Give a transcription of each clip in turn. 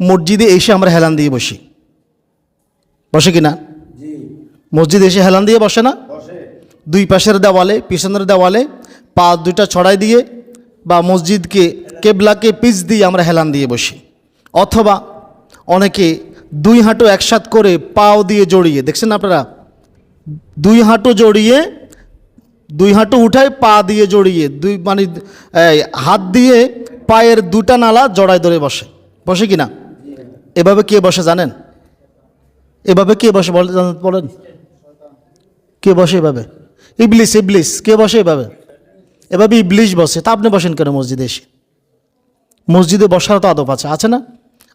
মসজিদে এসে আমরা হেলান দিয়ে বসি। বসে কি না? মসজিদে এসে হেলান দিয়ে বসে না? দুই পাশের দেওয়ালে পিছনের দেওয়ালে পা দুটা ছড়াই দিয়ে বা মসজিদকে কেবলাকে পিচ দিয়ে আমরা হেলান দিয়ে বসি। অথবা অনেকে দুই হাঁটু একসাথ করে পাও দিয়ে জড়িয়ে দেখছেন আপনারা? দুই হাঁটু জড়িয়ে দুই হাঁটু উঠায় পা দিয়ে জড়িয়ে দুই মানে হাত দিয়ে পায়ের দুটা নালা জড়ায় ধরে বসে। বসে কি না? এভাবে কে বসে জানেন? এভাবে কে বসে বলেন। কে বসে এভাবে? ইবলিস ইবলিস, কে বসে এভাবে? এভাবে ইবলিশ বসে। তা আপনি বসেন কেন মসজিদে এসে? মসজিদে বসার তো আদব আছে। আছে না?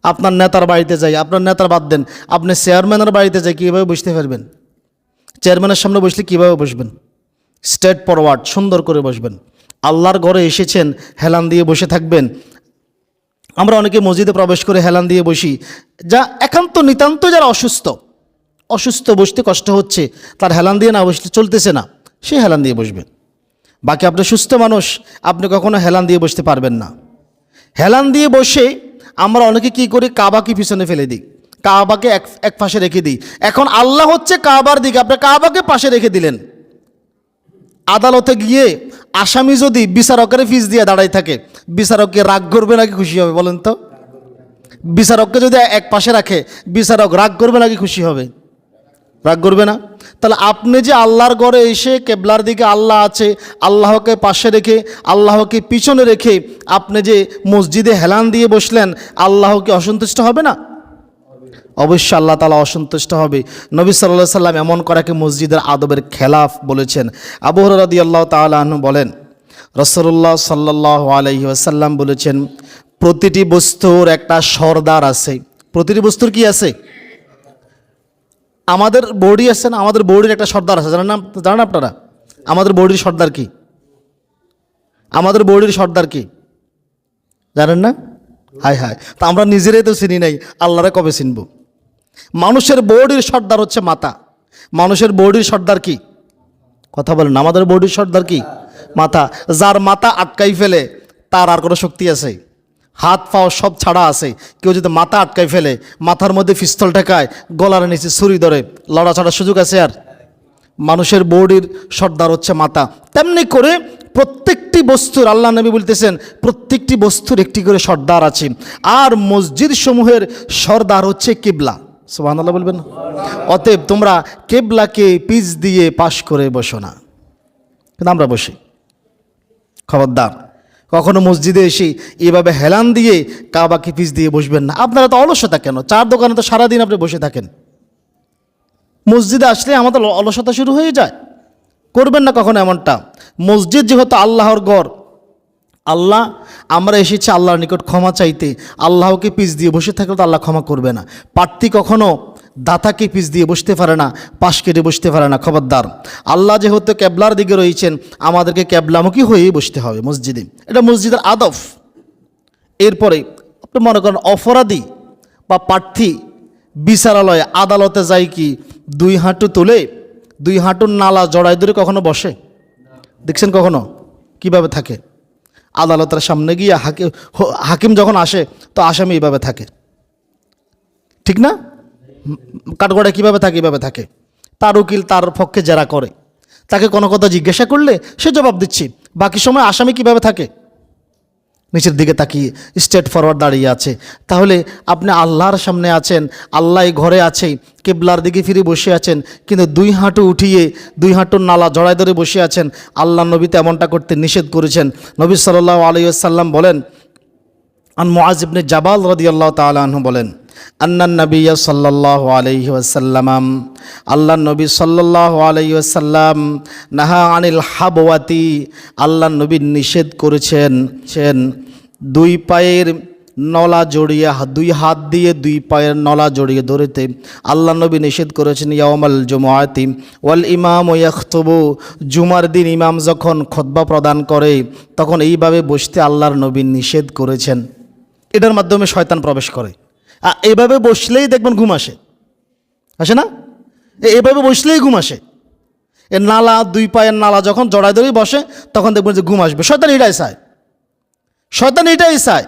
আপনার নেতার বাড়িতে যাই, আপনার নেতার বাদ দেন। আপনি চেয়ারম্যানের বাড়িতে যাই, কীভাবে বসতে পারবেন? চেয়ারম্যানের সামনে বসলে কীভাবে বসবেন? স্টেট ফরওয়ার্ড, সুন্দর করে বসবেন। আল্লাহর ঘরে এসেছেন, হেলান দিয়ে বসে থাকবেন। আমরা অনেকে মসজিদে প্রবেশ করে হেলান দিয়ে বসি। যা একান্ত নিতান্ত যারা অসুস্থ অসুস্থ বসতে কষ্ট হচ্ছে, তার হেলান দিয়ে না বসলে চলতেছে না, সে হেলান দিয়ে বসবে। বাকি আপনি সুস্থ মানুষ, আপনি কখনো হেলান দিয়ে বসতে পারবেন না। হেলান দিয়ে বসে আমরা অনেকে কি করি? কাবাকে পিছনে ফেলে দিই। কাবাকে এক এক পাশে রেখে দিই। এখন আল্লাহ হচ্ছে কাবার দিকে, আপনি কাবাকে পাশে রেখে দিলেন। আদালতে গিয়ে আসামি যদি বিচারকের ফিস দিয়ে দাঁড়াই থাকে, বিচারককে রাগ করবে নাকি খুশি হবে বলেন তো? বিচারককে যদি এক পাশে রাখে, বিচারক রাগ করবে নাকি খুশি হবে? রাগ করবে না? তাহলে আপনি যে আল্লাহর ঘরে এসে কেবলার দিকে আল্লাহ আছে, আল্লাহকে পাশে রেখে, আল্লাহকে পিছনে রেখে আপনি যে মসজিদে হেলান দিয়ে বসলেন আল্লাহকে অসন্তুষ্ট হবে না? অবশ্যই আল্লাহ তালা অসন্তুষ্ট হবে। নবী সাল্লাহ সাল্লাম এমন করাকে মসজিদের আদবের খেলাফ বলেছেন। আবু হরদি আল্লাহ তালু বলেন রসল্লাহ সাল্লাহ আলহি আসাল্লাম বলেছেন, প্রতিটি বস্তুর একটা সর্দার আছে। প্রতিটি বস্তুর কি আছে? আমাদের বডি আছে না? আমাদের বডির একটা সর্দার আছে। জানেন না, জানেন আপনারা? আমাদের বডির সর্দার কি? আমাদের বডির সর্দার কি? জানেন না? হায় হায়। তা আমরা নিজেরাই তো চিনি নাই, আল্লাহরা কবে চিনব? মানুষের বডির সর্দার হচ্ছে মাথা মানুষের বডির সর্দার কি? কথা বলেন, আমাদের বডির সর্দার কি? মাথা যার মাথা আটকাই ফেলে, তার আর কোনো শক্তি আছে? হাত পাও সব ছাড়া আছে। কেউ যদি মাথা আটকাই ফেলে, মাথার মধ্যে পিস্তল ঠেকায়, গলার নিচে ছুরি ধরে লড়া ছাড়ার সুযোগ আছে আর? মানুষের বডির সর্দার হচ্ছে মাথা তেমনি করে প্রত্যেকটি বস্তুর, আল্লাহ নবী বলতেছেন, প্রত্যেকটি বস্তুর একটি করে সর্দার আছে। আর মসজিদ সমূহের সর্দার হচ্ছে কিবলা। সুবাহ বলবেন? না? অতএব তোমরা কেবলাকে পিচ দিয়ে পাশ করে বসো না। কিন্তু আমরা বসি। খবরদার, কখনো মসজিদে এসে এভাবে হেলান দিয়ে কাবাকে পিচ দিয়ে বসবেন না। আপনারা তো অলসতা কেন? চার দোকানে তো সারাদিন আপনি বসে থাকেন। মসজিদে আসলে আমাদের অলসতা শুরু হয়ে যায়। করবেন না কখনো এমনটা। মসজিদ যেহেতু আল্লাহর গড় আল্লাহ, আমরা এসেছি আল্লাহর নিকট ক্ষমা চাইতে। আল্লাহকে পিস দিয়ে বসে থাকলে তো আল্লাহ ক্ষমা করবে না। প্রার্থী কখনো দাতাকে পিস দিয়ে বসতে পারে না, পাশ কেটে বসতে পারে না। খবরদার, আল্লাহ যেহেতু ক্যাবলার দিকে রয়েছেন, আমাদেরকে ক্যাবলামুখী হয়েই বসতে হবে মসজিদে। এটা মসজিদের আদব। এরপরে আপনি মনে করেন অপরাধী বা প্রার্থী, বিচারালয়ে আদালতে যায় কি দুই হাঁটু তুলে, দুই হাঁটুর নালা জড়াই ধরে কখনো বসে? দেখছেন কখনো? কীভাবে থাকে? আদালতের সামনে গিয়ে হাকিম হাকিম যখন আসে, তো আসামি এইভাবে থাকে। ঠিক না? কাঠগড়ায় কীভাবে থাকে এইভাবে থাকে। তার উকিল তার পক্ষে জেরা করে। তাকে কোনো কথা জিজ্ঞাসা করলে সে জবাব দিচ্ছি। বাকি সময় আসামি কীভাবে থাকে? নিচের দিকে তাকিয়ে স্ট্রেট ফরওয়ার্ড দাঁড়িয়ে আছে। তাহলে আপনি আল্লাহর সামনে আছেন, আল্লাহ ঘরে আছে, কেবলার দিকে ফিরে বসে আছেন, কিন্তু দুই হাঁটু উঠিয়ে, দুই হাঁটুর নালা জড়াই ধরে বসে আছেন, আল্লাহ নবী তেমনটা করতে নিষেধ করেছেন। নবী সাল্লাহ আলিয়াল্লাম বলেন আন মুআজ ইবনে জাবাল রাদিয়াল্লাহু তাআলা আনহু বলেন আন্নান নবিয়্য সাল্লাল্লাহু আলাইহি ওয়াসাল্লাম আল্লাহ নবী সাল্লাল্লাহু আলাইহি ওয়াসাল্লাম নাহা আনিল হাবওয়াতি আল্লাহ নবী নিষেধ করেছেন, ছেন দুই পায়ের নলা জড়িয়ে, দুই হাত দিয়ে দুই পায়ের নলা জড়িয়ে ধরেতে আল্লাহ নবী নিষেধ করেছেন ইয়ামাল জুমায়াতি ওয়াল ইমাম ইয়াখতবু, জুমার দিন ইমাম যখন খতবা প্রদান করে, তখন এইভাবে বসতে আল্লাহর নবী নিষেধ করেছেন। এটার মাধ্যমে শয়তান প্রবেশ করে। আর এভাবে বসলেই দেখবেন ঘুম আসে। আসে না? এভাবে বসলেই ঘুম আসে। এ, নালা, দুই পায়ের নালা যখন জড়াই ধরেই বসে, তখন দেখবেন যে ঘুম আসবে। শয়তান এটাই চায়। শয়তান এটাই চায়।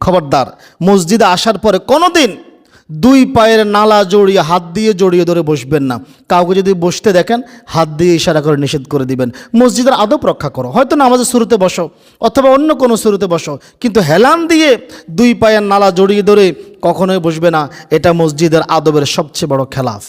খবরদার, মসজিদে আসার পরে কোনো দিন দুই পায়ের নালা জড়িয়ে, হাত দিয়ে জড়িয়ে ধরে বসবেন না। কাউকে যদি বসতে দেখেন, হাত দিয়ে ইশারা করে নিষেধ করে দিবেন। মসজিদের আদব রক্ষা করো। হয়তো না আমাদের শুরুতে বসো, অথবা অন্য কোনো শুরুতে বসো, কিন্তু হেলান দিয়ে দুই পায়ের নালা জড়িয়ে ধরে কখনোই বসবে না। এটা মসজিদের আদবের সবচেয়ে বড় খেলাফ।